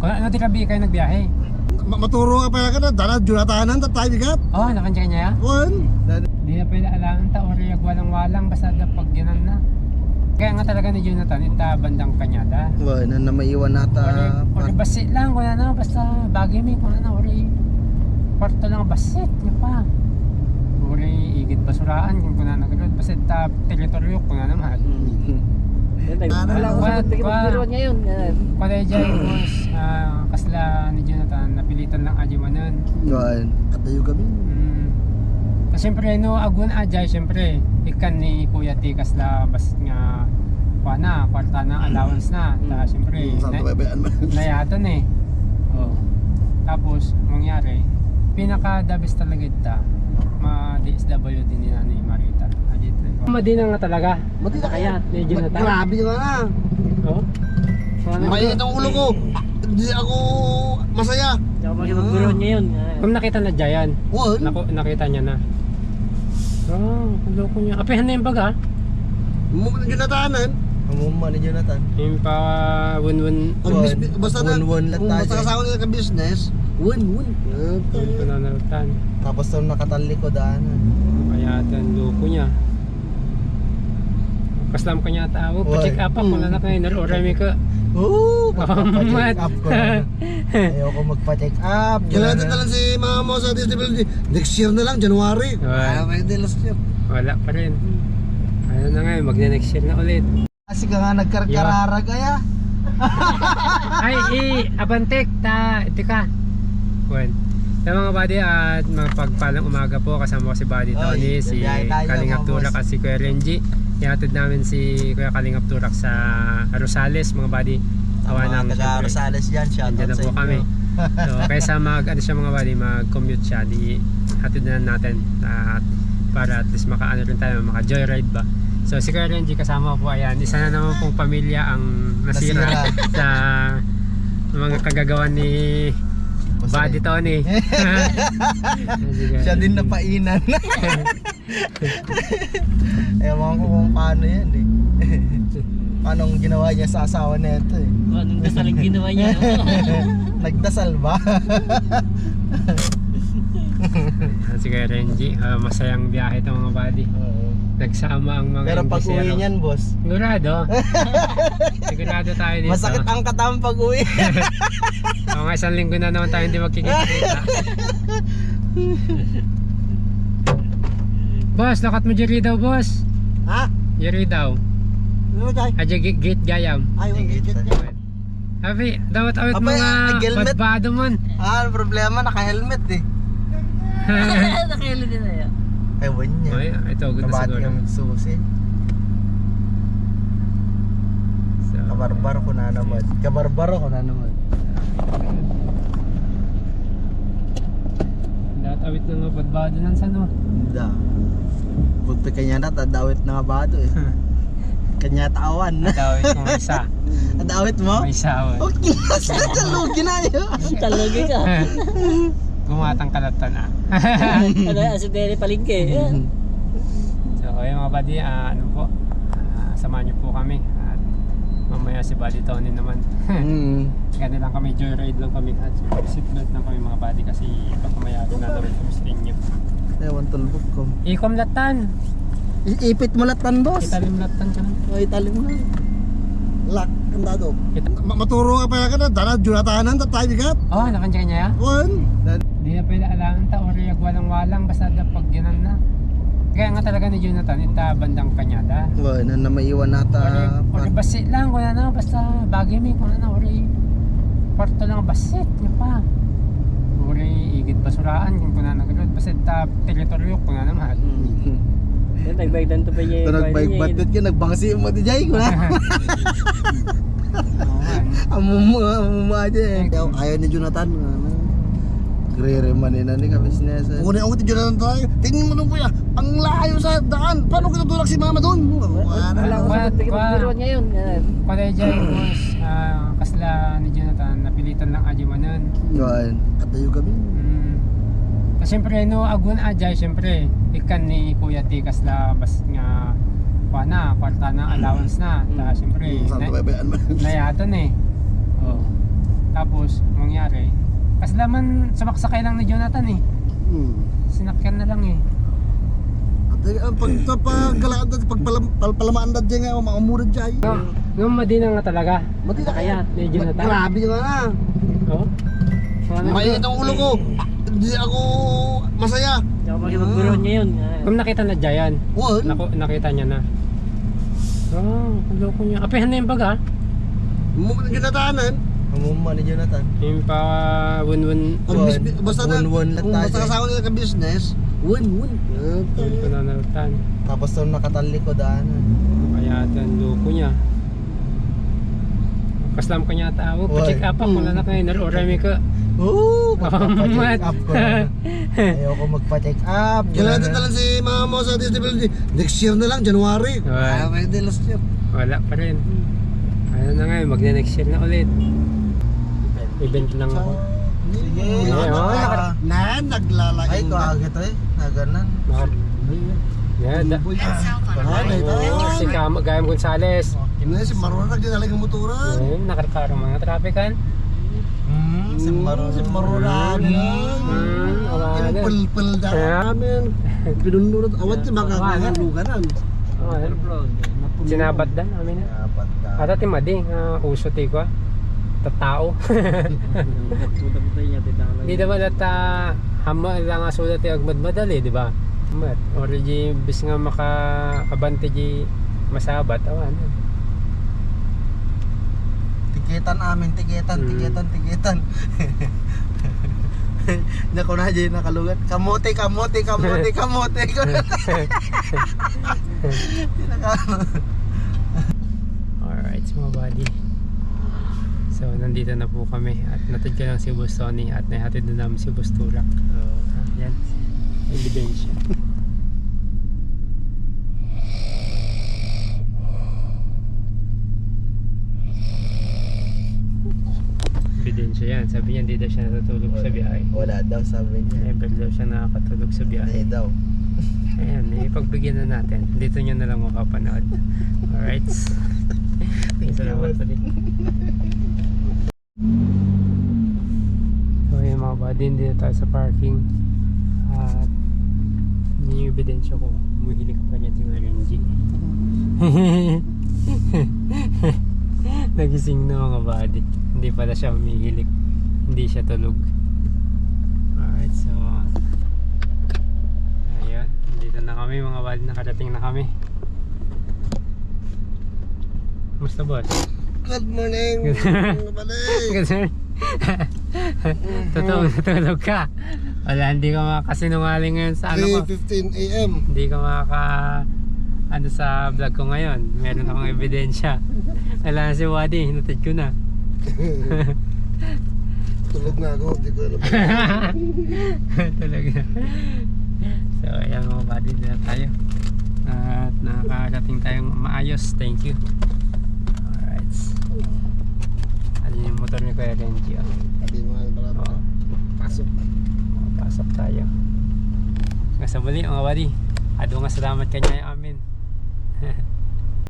Kung ano tirabi kayo nagbiyahe? Ma- maturo ka pa ka na, dala junatanan, tatay bigat. Oh, nakansya niya? Wan. Hindi na pwede alam ta or yung walang-walang basta da pag ginan na. Kaya nga talaga ni Jonathan, ita bandang kanyada. Wan, na maiwan nata. Or, or basit lang, kung ano, basta bagay mi, kung ano, or kwarto lang basit niya pa. Or igit basuraan, kung kuna nagalod, basta ta teritoryo, kung ano man. Ano Wala ko Kwa- sa pagkikiroon ngayon. Yan. Kaya dyan, boss, ah, kasla ni Jonathan, napilitan lang ajiwanan. Wan. Katayo kami. Mm. Kasi siyempre, no, agun ajay, siyempre, ikan ni Kuya Tikas la bas nga, kwa na, kwarta na, allowance na. Ta, siyempre, Saan na, to baybayan man? nayatan eh. Oh. Tapos, mangyari, pinaka the best talaga ita, ma DSW din ni Nanay Marita. Madina nga talaga. Mati na kaya. Kaya, ni Jonathan. Grabe ka na. Oh. Ano, Mainit ang ulo ko. Ah, Hindi ako masaya. Hindi ako makipagkiroon ngayon. Yan. Kung nakita na Jayan, Wan. naku, nakita niya na. Oh, ang loko niya. Apihan na yung baga. Mumula junatanan. Amuma ni Jonathan. Yung pa bis- Basta na, lang kung tayo. basta kasama nila ka business, win, win. Yung pananalutan. Tapos nung nakatali ko daanan. Kaya ito ang loko niya. Kaslam ka niya tao. Pa-check up ako na na kayo. Narorami ka. Oo! Magpa-check up ko na. Ayoko magpa-check up. Kailangan din talang si mama mo sa disability. Next year na lang, January. Wala. May di last year. Wala pa rin. Ano na ngayon, magna-next year na ulit. Kasi ka nga nagkarkarara kaya. Ay, i, abantek, ta, ito ka. Well, sa mga buddy at magpagpalang umaga po kasama ko si Buddy Oy, Tony, si mga Turak boss. at si Kuya Renji. Ihatid namin si Kuya Kalingap Turak sa Rosales mga buddy. Awa ng taga syempre, Rosales dyan. Shout out sa po kami. So, kaysa mag, ano siya mga buddy, mag-commute siya, di hatid na natin at para at least maka-ano rin tayo, maka-joyride ba. So, si Kuya Renji kasama po, ayan, isa na naman pong pamilya ang nasira, Nasira. sa mga kagagawan ni eh. Tony. Siya din napainan. Ewan ko kung paano yan eh. paano ang ginawa niya sa asawa nito eh. Anong dasal ang ginawa niya? Nagdasal ba? si Kuya Renji, ah, masayang biyahe ito mga buddy. Nagsama ang mga Pero pag uwi niyan boss, Sigurado. Sigurado tayo dito. masakit ang katawan pag uwi. Oo nga, isang linggo na naman tayo hindi magkikita. Boss, lakat mo Jerry daw, boss. Ha? Jerry daw. Ano tayo? Adya gate, gate gayam. Ay, yung niya. Abi, dapat awit Abay, mga ah, helmet. badbado man. ah, ang problema naka-helmet eh. Din na yan. Ewan niya. Ay, ito, ganda siguro. yung susi. So, Kabarbar ko na naman. Kabarbar ko na naman. lahat awit ng mga badbado nan sa no. Da. Bugpi kanya na, tadawit na nga bato eh. Kanya tawan. Dawit mo may isa. Tadawit mo? May isa. oh. Okay, saan ka lugi na yun? Talaga ka. Gumatang kalatan ah. Ano yan? Si Derry Palingke. So, ayun mga buddy, ah, ano po, ah, samahan niyo po kami. At mamaya si Buddy Tony naman. Hmm. Gano'n lang kami, joyride lang kami. At seatbelt lang kami mga buddy kasi pag mamaya dinadawin kami sa inyo. Ewan tulbog ko. Ikom latan! Iipit mo latan, boss. Italim latan ka na. Ay, talim mo. Lock, ang dado. Kita- Ma- Maturo ka pa ka na, dala junatanan, tatay bigat. Oh, nakansya niya? Wan. Hindi na pwede alam ta or yung walang-walang basta da pag ginan na. Kaya nga talaga ni Jonathan, ita bandang kanyada. Wan, na maiwan nata. Or, or basit lang, kung ano, basta bagay mi, kung ano, or kwarto lang basit niya pa. Or igit basuraan, kung kuna nagalod, basta ta teritoryo, kung ano man. Yan, Nagbaydan to pa niya. Ito nagbike-batit ka, nagbangsi mo di jay ko na. Amuma, aja eh. Ayaw ni Jonathan. Ano? Gre-reman na ni ka business. eh. Una yung junatanan tayo. Tingnan mo nung kuya, ang layo sa daan. Paano kita tulak si mama doon? Wala ko sa pagkikiroon ngayon. Kaya dyan, boss, ah, kasla ni Jonathan, napilitan lang ajiwanan. Yan. Katayo kami. Mm. Kasi siyempre, no, agun ajay, siyempre, ikan ni Kuya Tikas la bas nga, kwa na, kwarta na, allowance na. Ta, siyempre, Saan to na, baybayan man? nayatan eh. Oh. Tapos, mangyari, kasi naman sumaksakay lang ni Jonathan eh. Hmm. Sinakyan na lang eh. At eh, ang pag sa paggalaan dad, pag palam- pal- palamaan dad dyan nga, makamurad dyan. No, nung madina nga talaga. Mati na Kaya, Ni Jonathan. Grabe nga na. Oh. Ano? Mainit ang ulo ko. Hindi ako masaya. Hindi ako ngayon. Ah, Kung nakita na Jayan, What? naku, nakita niya na. Oh, ang loko niya. Apehan na yung baga. Mukha ginatanan. Umuma ni Jonathan. Yung pa One. basta na, kung basta kasama nila ka business, win, win. Yung pananalutan. Tapos nung nakatali ko daanan. Kaya ito ang loko niya. Kaslam ka niya tao. Pa-check up ako na na kayo. Narorami ka. Oo! Mat. Magpapacheck up ko na. Ayoko magpa-check up. Kailangan natin talan si mama mo sa disability. Next year na lang, January. Wala. Ah, pwede last year. Wala pa rin. Ano na nga, magne next year na ulit. Event lang ako. Sige. Ano oh, ka? naka- Na, naglalaki. Ay, kaagit eh. Naganan. Mahal. Yeah, da- Ah, na ito. Oh, si Gayam Gonzales. Na, si Marona nagdinalay ng motoran. Ayun, nakakarang mga trafikan. Hmm, si Maro. Si Marona. Hmm, awanan. Yung pul-pul da namin. Pinunurot. Awad si baka Awanan. luganan. Oh. Sinabat dan namin na. Dapat ka. Ata ti madi uso ti ko. Tatao. Di at uh, hama lang nga sulat ti agmad madali, di ba? Mat, or di bis nga maka abante di masabat awan. Tikitan amin, tikitan, Hmm. tikitan, tikitan. Hindi ko na dyan nakalugat. Kamote, kamote, kamote, kamote. Alright, mga buddy. So, nandito na po kami at natid ko lang si Boss Tony at nahatid na namin si Boss Turak. Ah, Yan. Ebidensya. Ebidensya yan. Sabi niya hindi daw siya natutulog sa biyahe. Wala daw, sabi niya. Never daw siya nakakatulog sa biyahe. Hindi daw. Ayan, ipagbigyan na natin. Dito nyo na lang makapanood. Alright. Salamat pa din. So yun mga buddy, dito tayo sa parking. At yun yung ebidensya ko. Muhilig ka pa niya si Renji. Nagising na mga buddy. Hindi pala siya humihilik. Hindi siya tulog. Alright, so Ayun, dito na kami mga buddy, nakarating na kami. Musta boss? Good morning. mga balik. Kasi Totoo natulog ka. Wala, hindi ka makasinungaling ngayon sa ano ko. 3.15 a.m. Hindi ka makaka ano sa vlog ko ngayon. Meron akong ebidensya. Wala na si Wadi, hinatid ko na. Tulog na ako, hindi ko alam. Talaga. So, ayan mga buddy na tayo. At nakakarating tayong maayos. Thank you. Alright. Alin yung motor ni Kuya Renji. Oh. Sabi mo nga pala Oo. Pasok. Pasok tayo. Nga sa muli mga buddy. Ado nga salamat kanya amin.